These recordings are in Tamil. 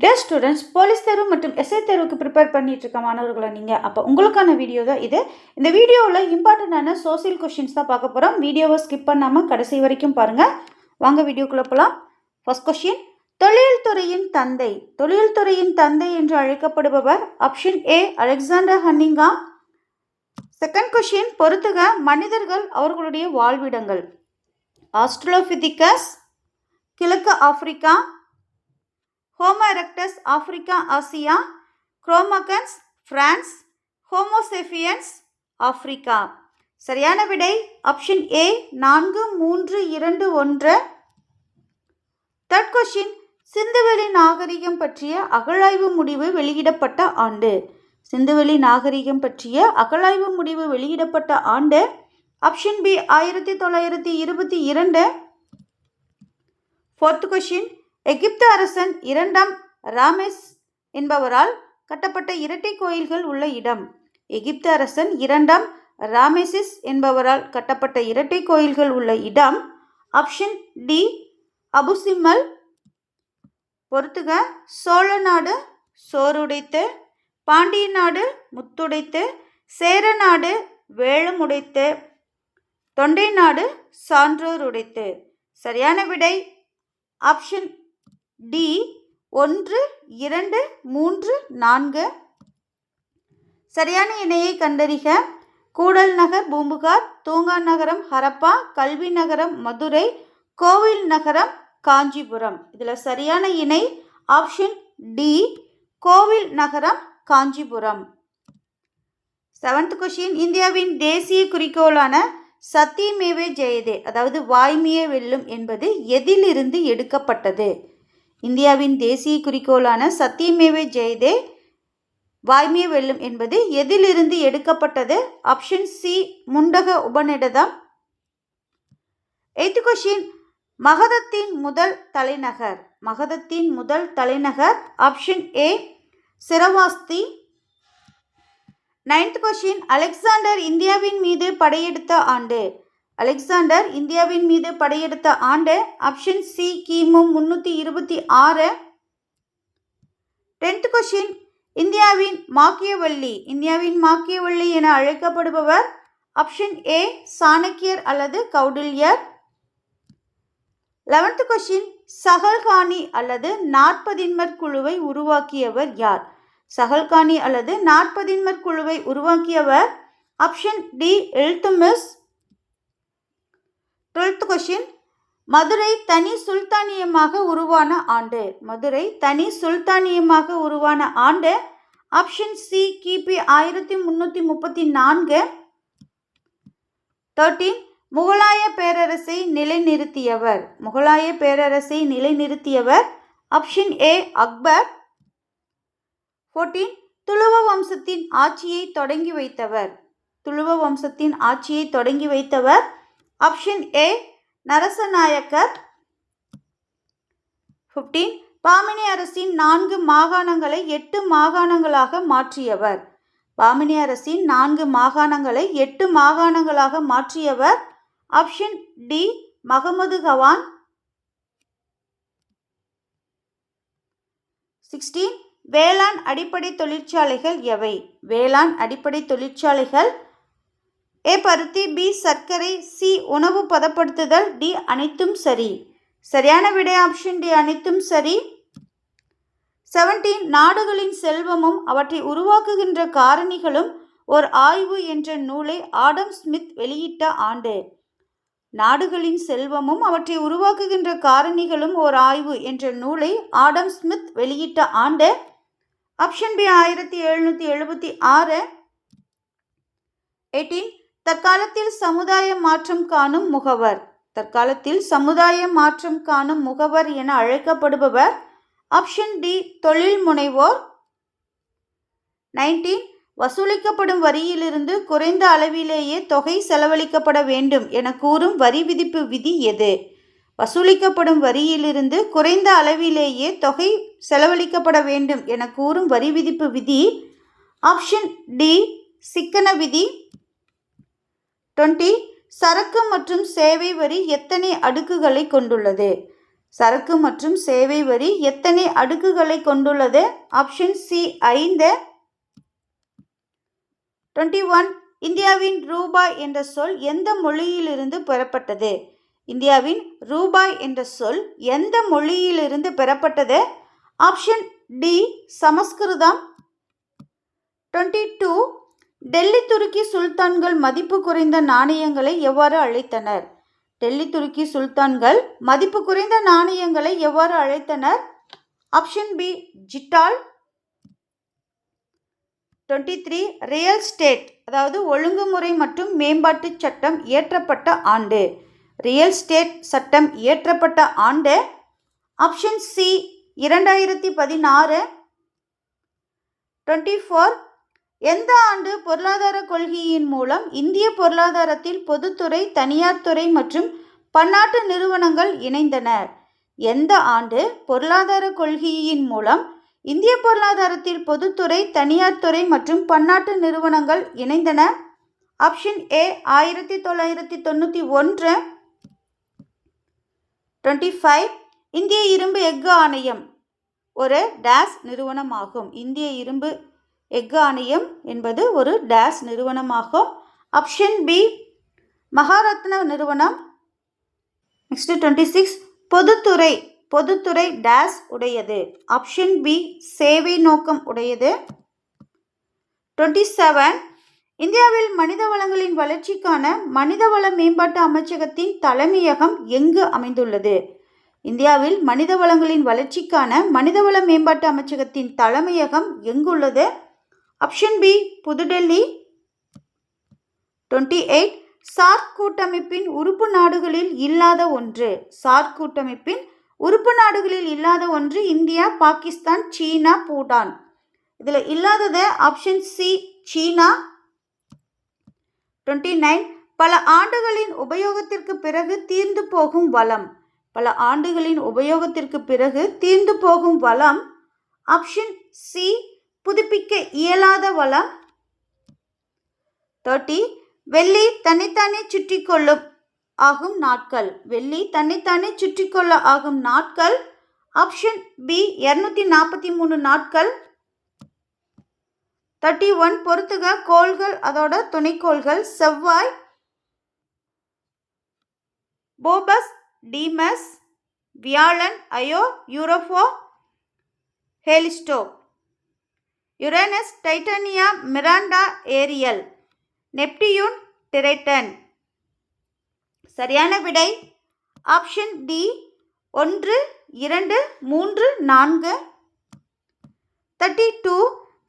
டேர் ஸ்டூடெண்ட்ஸ் போலீஸ் தேர்வு மற்றும் எஸ்ஐ தேர்வுக்கு ப்ரிப்பேர் பண்ணிட்டு இருக்க மாணவர்களை நீங்கள் அப்போ உங்களுக்கான வீடியோ தான் இது இந்த வீடியோவில் இம்பார்ட்டண்ட்டான சோசியல் கொஷின்ஸ் தான் பார்க்க போகிறோம் வீடியோவை ஸ்கிப் பண்ணாமல் கடைசி வரைக்கும் பாருங்கள் வாங்க வீடியோக்குள்ளே போகலாம் ஃபர்ஸ்ட் கொஷின் தொழில்துறையின் தந்தை தொழில்துறையின் தந்தை என்று அழைக்கப்படுபவர் ஆப்ஷன் ஏ அலெக்சாண்டர் ஹன்னிங்கா செகண்ட் கொஷின் பொறுத்துக மனிதர்கள் அவர்களுடைய வாழ்விடங்கள் ஆஸ்ட்ரோபிதிகஸ் கிழக்கு Africa Homo erectus Africa Asia Cro-Magnons France Homo sapiens Africa சரியான விடை ஆப்ஷன் ஏ நான்கு மூன்று இரண்டு ஒன்று. தேர்ட் கொஷின் சிந்துவெளி நாகரிகம் பற்றிய அகழாய்வு முடிவு வெளியிடப்பட்ட ஆண்டு. சிந்துவெளி நாகரிகம் பற்றிய அகழாய்வு முடிவு வெளியிடப்பட்ட ஆண்டு. ஆப்ஷன் பி ஆயிரத்தி தொள்ளாயிரத்தி இருபத்தி இரண்டு. ஃபோர்த் கொஷின் எகிப்து அரசன் இரண்டாம் ராமேஸ் என்பவரால் கட்டப்பட்ட இரட்டை கோயில்கள் உள்ள இடம். எகிப்து அரசன் இரண்டாம் ராமேசிஸ் என்பவரால் கட்டப்பட்ட இரட்டை கோயில்கள் உள்ள இடம். ஆப்ஷன் டி அபுசிம்மல் பொறுத்துக. சோழ நாடு சோறுடைத்து பாண்டிய நாடு முத்துடைத்து சேர நாடு வேளமுடைத்து தொண்டை நாடு சான்றோர் உடைத்து. சரியான விடை? ஆப்ஷன் டி ஒன்று இரண்டு மூன்று நான்கு. சரியான இணையை கண்டறிக. கூடல் நகர் பூம்புகார் தூங்கா நகரம் ஹரப்பா கல்வி நகரம் மதுரை கோவில் நகரம் காஞ்சிபுரம். இதில் சரியான இணை ஆப்ஷன் டி கோவில் நகரம் காஞ்சிபுரம். செவன்த் கொஷின் இந்தியாவின் தேசிய குறிக்கோளான சத்தியமேவே ஜெயதே அதாவது வாய்மையே வெல்லும் என்பது எதிலிருந்து எடுக்கப்பட்டது? இந்தியாவின் தேசிய குறிக்கோளான சத்தியமேவே ஜெயதே வாய்மையே வெல்லும் என்பது எதிலிருந்து எடுக்கப்பட்டது? ஆப்ஷன் சி முண்டக உபநிடதம். எய்த் கொஷின் மகதத்தின் முதல் தலைநகர். மகதத்தின் முதல் தலைநகர் option A Shravasti. Ninth question Alexander இந்தியாவின் மீது படையெடுத்த ஆண்டு. அலெக்சாண்டர் இந்தியாவின் மீது படையெடுத்த ஆண்டு ஆப்ஷன் சி கிமு முன்னூற்றி இருபத்தி ஆறு. டென்த் கொஷின் இந்தியாவின் மாக்கியவள்ளி. இந்தியாவின் மாக்கியவள்ளி என அழைக்கப்படுபவர் ஆப்ஷன் ஏ சாணக்கியர் அல்லது கௌடில்யர். லெவன்த் கொஷின் சகல்காணி அல்லது நாற்பதின்மர் குழுவை உருவாக்கியவர் யார்? சகல்காணி அல்லது நாற்பதின்மர் குழுவை உருவாக்கியவர் option D Iltutmish. Twelfth question Madurai தனி சுல்தானியமாக உருவான ஆண்டு. மதுரை தனி சுல்தானியமாக உருவான ஆண்டு. ஆப்ஷன் சி கிபி ஆயிரத்தி முந்நூற்றி முப்பத்தி நான்கு. தேர்ட்டீன் முகலாய பேரரசை நிலைநிறுத்தியவர். முகலாய பேரரசை நிலைநிறுத்தியவர். Option A Akbar. Fourteen Tuluva வம்சத்தின் ஆட்சியை தொடங்கி வைத்தவர். துளுவ வம்சத்தின் ஆட்சியை தொடங்கி வைத்தவர். Option A Narasanayakkar fifteen Bahmani அரசின் நான்கு மாகாணங்களை எட்டு மாகாணங்களாக மாற்றியவர். பாமினி அரசின் நான்கு மாகாணங்களை எட்டு மாகாணங்களாக மாற்றியவர். Option D Mahmud Gawan sixteen வேளாண் அடிப்படை தொழிற்சாலைகள் எவை? வேளாண் அடிப்படை தொழிற்சாலைகள் ஏ பருத்தி பி சர்க்கரை சி உணவு பதப்படுத்துதல் டி அனைத்தும் சரி. சரியான விடை ஆப்ஷன் டி அனைத்தும் சரி. செவன்டீன் நாடுகளின் செல்வமும் அவற்றை உருவாக்குகின்ற காரணிகளும் ஒரு ஆய்வு என்ற நூலை ஆடம் ஸ்மித் வெளியிட்ட ஆண்டு. நாடுகளின் செல்வமும் அவற்றை உருவாக்குகின்ற காரணிகளும் ஓர் ஆய்வு என்ற நூலை ஆடம் ஸ்மித் வெளியிட்ட ஆண்டு. ஆப்ஷன் பி ஆயிரத்தி எழுநூற்றி எழுபத்தி ஆறு. எயிட்டீன் தற்காலத்தில் சமுதாய மாற்றம் காணும் முகவர். தற்காலத்தில் சமுதாய மாற்றம் காணும் முகவர் என அழைக்கப்படுபவர் ஆப்ஷன் டி தொழில் முனைவோர். நைன்டீன் வசூலிக்கப்படும் வரியிலிருந்து குறைந்த அளவிலேயே தொகை செலவழிக்கப்பட வேண்டும் என கூறும் வரி விதிப்பு விதி எது? வசூலிக்கப்படும் வரியிலிருந்து குறைந்த அளவிலேயே தொகை செலவழிக்கப்பட வேண்டும் என கூறும் வரி விதிப்பு விதி ஆப்ஷன் டி சிக்கன விதி. டுவெண்ட்டி சரக்கு மற்றும் சேவை வரி எத்தனை அடுக்குகளை கொண்டுள்ளது? சரக்கு மற்றும் சேவை வரி எத்தனை அடுக்குகளை கொண்டுள்ளது? ஆப்ஷன் சி ஐந்து. டுவெண்ட்டி ஒன் இந்தியாவின் ரூபாய் என்ற சொல் எந்த மொழியிலிருந்து பெறப்பட்டது? இந்தியாவின் ரூபாய் என்ற சொல் எந்த மொழியிலிருந்து பெறப்பட்டது? Option D Sanskrit. Twenty two Delhi துருக்கி சுல்தான்கள் மதிப்பு குறைந்த நாணயங்களை எவ்வாறு அழைத்தனர்? டெல்லி துருக்கி சுல்தான்கள் மதிப்பு குறைந்த நாணயங்களை எவ்வாறு அழைத்தனர்? Option B jital. Twenty three real estate அதாவது ஒழுங்குமுறை மற்றும் மேம்பாட்டு சட்டம் இயற்றப்பட்ட ஆண்டு. ரியல் ஸ்டேட் சட்டம் இயற்றப்பட்ட ஆண்டு. ஆப்ஷன் சி இரண்டாயிரத்தி பதினாறு. டுவெண்ட்டி ஃபோர் எந்த ஆண்டு பொருளாதார கொள்கையின் மூலம் இந்திய பொருளாதாரத்தில் பொதுத்துறை தனியார் துறை மற்றும் பன்னாட்டு நிறுவனங்கள் இணைந்தன? எந்த ஆண்டு பொருளாதார கொள்கையின் மூலம் இந்திய பொருளாதாரத்தில் பொதுத்துறை தனியார் துறை மற்றும் பன்னாட்டு நிறுவனங்கள் இணைந்தன? ஆப்ஷன் ஏ ஆயிரத்தி தொள்ளாயிரத்தி தொண்ணூற்றி ஒன்று. Twenty five. இந்திய இரும்பு எஃகு ஆணையம். ஒரு டேஸ் நிறுவனமாகும். இந்திய இரும்பு எஃகு என்பது ஒரு டேஸ் நிறுவனமாகும். ஆப்ஷன் பி மகாரத்ன நிறுவனம். நெக்ஸ்ட் டுவெண்ட்டி சிக்ஸ் பொதுத்துறை. பொதுத்துறை டேஸ் உடையது. ஆப்ஷன் பி சேவை நோக்கம் உடையது. டுவெண்ட்டி செவன் இந்தியாவில் மனித வளங்களின் வளர்ச்சிக்கான மனிதவள மேம்பாட்டு அமைச்சகத்தின் தலைமையகம் எங்கு அமைந்துள்ளது? இந்தியாவில் மனித வளங்களின் வளர்ச்சிக்கான மனிதவள மேம்பாட்டு அமைச்சகத்தின் தலைமையகம் எங்குள்ளது? Option B Pudhu Delhi. Twenty eight SAARC கூட்டமைப்பின் உறுப்பு நாடுகளில் இல்லாத ஒன்று. சார்க் கூட்டமைப்பின் உறுப்பு நாடுகளில் இல்லாத ஒன்று இந்தியா பாகிஸ்தான் சீனா பூட்டான் இதில் இல்லாதது option C China. Twenty nine பல ஆண்டுகளின் உபயோகத்திற்கு பிறகு தீர்ந்து போகும் வளம். பல ஆண்டுகளின் உபயோகத்திற்கு பிறகு தீர்ந்து போகும் வளம். ஆப்ஷன் சி புதுப்பிக்க இயலாத வளம். தேர்ட்டி வெள்ளி தன்னைத்தானே சுற்றி கொள்ளும் ஆகும் நாட்கள். வெள்ளி தன்னைத்தானே சுற்றி கொள்ள ஆகும் நாட்கள். ஆப்ஷன் பி இரநூத்தி நாற்பத்தி மூணு நாட்கள். தேர்ட்டி ஒன் பொறுத்துக கோள்கள் அதோட துணைக்கோள்கள். செவ்வாய் போபஸ் டீமஸ் வியாழன் Io Europa Callisto Uranus Titania Miranda Ariel. Neptune Triton. சரியான விடை? ஆப்ஷன் டி ஒன்று இரண்டு மூன்று நான்கு. தேர்ட்டி டூ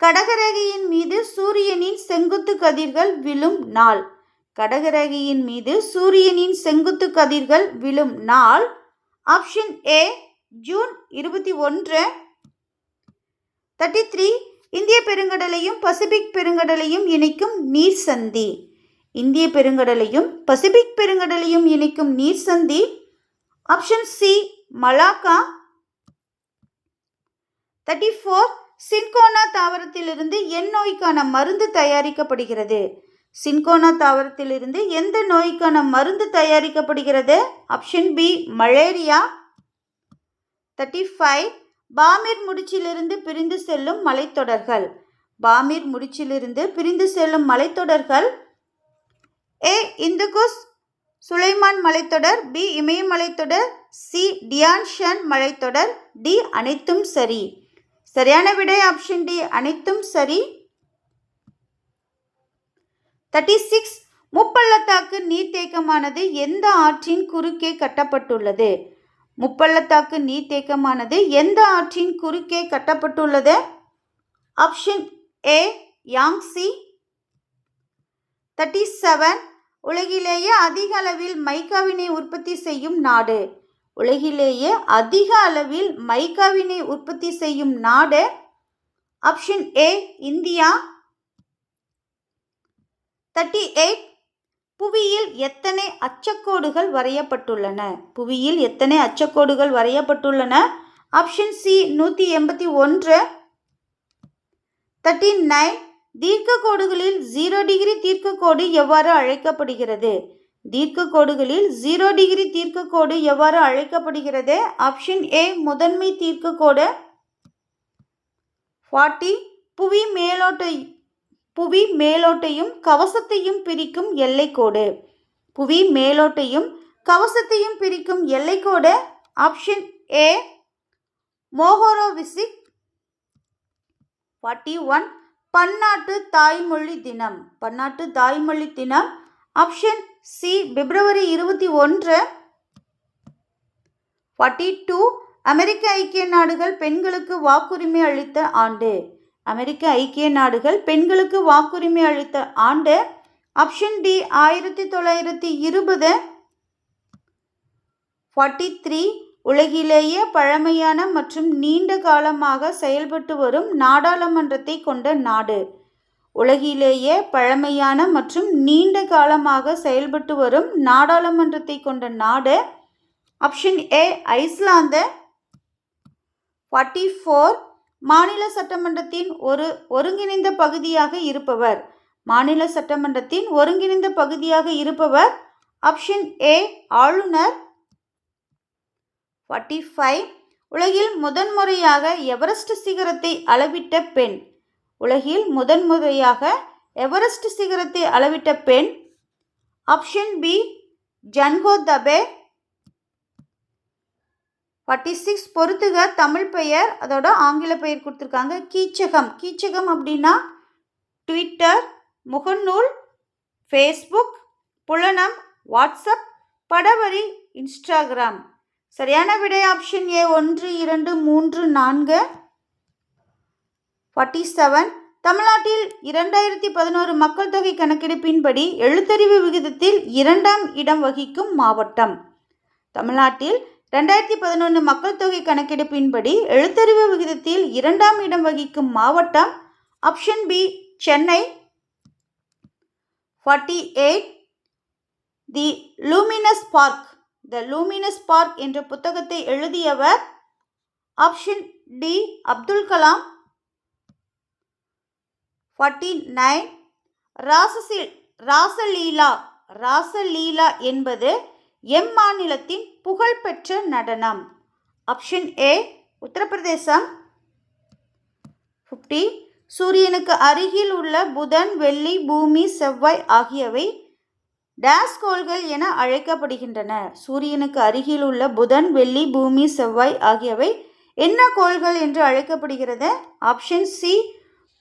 கடகரகையின் மீது சூரியனின் செங்குத்து கதிர்கள் விழும் நாள். கடகரகையின் மீது சூரியனின் செங்குத்து கதிர்கள் விழும் நாள். ஆப்ஷன் ஏ ஜூன் இருபத்தி ஒன்று. தேர்ட்டி த்ரீ இந்திய பெருங்கடலையும் பசிபிக் பெருங்கடலையும் இணைக்கும் நீர் சந்தி இந்திய பெருங்கடலையும் பசிபிக் பெருங்கடலையும் இணைக்கும் நீர் சந்தி option C Malacca. Thirty four cinchona தாவரத்திலிருந்து என் நோய்க்கான மருந்து தயாரிக்கப்படுகிறது. சின்கோனா தாவரத்திலிருந்து எந்த நோய்க்கான மருந்து தயாரிக்கப்படுகிறது? Option B malaria. Thirty five Pamir முடிச்சிலிருந்து பிரிந்து செல்லும் மலைத்தொடர்கள். பாமீர் முடிச்சிலிருந்து பிரிந்து செல்லும் மலைத்தொடர்கள் ஏ. இந்துகுஸ் சுலைமான் மலைத்தொடர் பி. இமயமலைத்தொடர் சி. டியான்ஷன் மலைத்தொடர் டி. அனைத்தும் சரி. சரியான விடை ஆப்ஷன் டி. அனைத்தும் சரி. Thirty six. முப்பள்ளத்தாக்கு நீர்த்தேக்கமானது எந்த ஆற்றின் குறுக்கே கட்டப்பட்டுள்ளது? முப்பள்ளத்தாக்கு நீர்த்தேக்கமானது எந்த ஆற்றின் குறுக்கே கட்டப்பட்டுள்ளது? Option A Yangtze thirty seven உலகிலேயே அதிக அளவில் மைக்காவினை உற்பத்தி செய்யும் நாடு. உலகிலேயே அதிக அளவில் மைக்காவினை உற்பத்தி செய்யும் நாடு. Option A India. Thirty eight புவியில் எத்தனை அச்சக்கோடுகள் வரையப்பட்டுள்ளன? புவியில் எத்தனை அச்சக்கோடுகள் வரையப்பட்டுள்ளன? ஆப்ஷன் சி நூற்றி எண்பத்தி ஒன்று. தேர்ட்டி நைன் தீர்க்க கோடுகளில் ஜீரோ டிகிரி தீர்க்க கோடு எவ்வாறு அழைக்கப்படுகிறது? தீர்க்க கோடுகளில் ஜீரோ டிகிரி தீர்க்க கோடு எவ்வாறு அழைக்கப்படுகிறது? ஆப்ஷன் ஏ முதன்மை தீர்க்க கோடு ஃபார்ட்டி புவி மேலோட்ட புவி மேலோட்டையும் கவசத்தையும் பிரிக்கும் எல்லைக்கோடு. புவி மேலோட்டையும் கவசத்தையும் பிரிக்கும் எல்லைக்கோடு option A Mohorovicic forty one பன்னாட்டு தாய்மொழி தினம். பன்னாட்டு தாய்மொழி தினம். ஆப்ஷன் சி பிப்ரவரி இருபத்தி ஒன்று. ஃபார்ட்டி டூ அமெரிக்க ஐக்கிய நாடுகள் பெண்களுக்கு வாக்குரிமை அளித்த ஆண்டு. அமெரிக்க ஐக்கிய நாடுகள் பெண்களுக்கு வாக்குரிமை அளித்த ஆண்டு ஆப்ஷன் டி ஆயிரத்தி தொள்ளாயிரத்தி இருபது. ஃபார்ட்டி த்ரீ உலகிலேயே பழமையான மற்றும் நீண்ட காலமாக செயல்பட்டு வரும் நாடாளுமன்றத்தை கொண்ட நாடு. உலகிலேயே பழமையான மற்றும் நீண்ட காலமாக செயல்பட்டு வரும் நாடாளுமன்றத்தை கொண்ட நாடு option A Iceland. Forty four மாநில சட்டமன்றத்தின் ஒரு ஒருங்கிணைந்த பகுதியாக இருப்பவர். மாநில சட்டமன்றத்தின் ஒருங்கிணைந்த பகுதியாக இருப்பவர் ஆப்ஷன் ஏ ஆளுநர். ஃபார்ட்டி ஃபைவ் உலகில் முதன்முறையாக எவரெஸ்ட் சிகரத்தை அளவிட்ட பெண். உலகில் முதன்முறையாக எவரெஸ்ட் சிகரத்தை அளவிட்ட பெண். Option B Junko Tabei. Forty six பொறுத்துக தமிழ் பெயர் அதோட ஆங்கில பெயர் கொடுத்துருக்காங்க. கீச்சகம். கீச்சகம் அப்படின்னா ட்விட்டர் முகநூல் ஃபேஸ்புக் புலனம் வாட்ஸ்அப் படவரி இன்ஸ்டாகிராம் சரியான விடை ஆப்ஷன் ஏ ஒன்று இரண்டு மூன்று நான்கு. ஃபார்ட்டி செவன் தமிழ்நாட்டில் இரண்டாயிரத்தி பதினோரு மக்கள் தொகை கணக்கெடுப்பின்படி எழுத்தறிவு விகிதத்தில் இரண்டாம் இடம் வகிக்கும் மாவட்டம். தமிழ்நாட்டில் ரெண்டாயிரத்தி பதினொன்று மக்கள் தொகை கணக்கெடுப்பின்படி எழுத்தறிவு விகிதத்தில் இரண்டாம் இடம் வகிக்கும் மாவட்டம் option B Chennai. Forty eight the luminous park the luminous park என்ற புத்தகத்தை எழுதியவர் option D Abdul Kalam. Forty nine ராசசி Rasaleela Rasaleela என்பது எம் மாநிலத்தின் புகழ்பெற்ற நடனம். Option A Uttar Pradesh. ஃபிஃப்டி சூரியனுக்கு அருகில் உள்ள புதன் வெள்ளி பூமி செவ்வாய் ஆகியவை டேஸ் கோள்கள் என அழைக்கப்படுகின்றன. சூரியனுக்கு அருகில் உள்ள புதன் வெள்ளி பூமி செவ்வாய் ஆகியவை என்ன கோள்கள் என்று அழைக்கப்படுகிறது? ஆப்ஷன் சி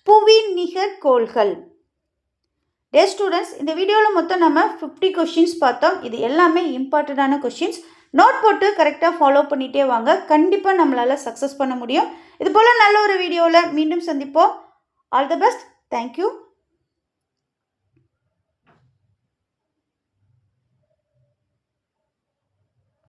புவி நிகர் கோள்கள். எஸ் ஸ்டூடெண்ட்ஸ் இந்த வீடியோவில் மொத்தம் நம்ம ஃபிஃப்டி கொஷின்ஸ் பார்த்தோம். இது எல்லாமே இம்பார்ட்டண்ட்டான கொஷின்ஸ் நோட் போட்டு கரெக்டாக ஃபாலோ பண்ணிகிட்டே வாங்க. கண்டிப்பாக நம்மளால் சக்ஸஸ் பண்ண முடியும். இது போல் நல்ல ஒரு வீடியோவில் மீண்டும் சந்திப்போம். All the best thank you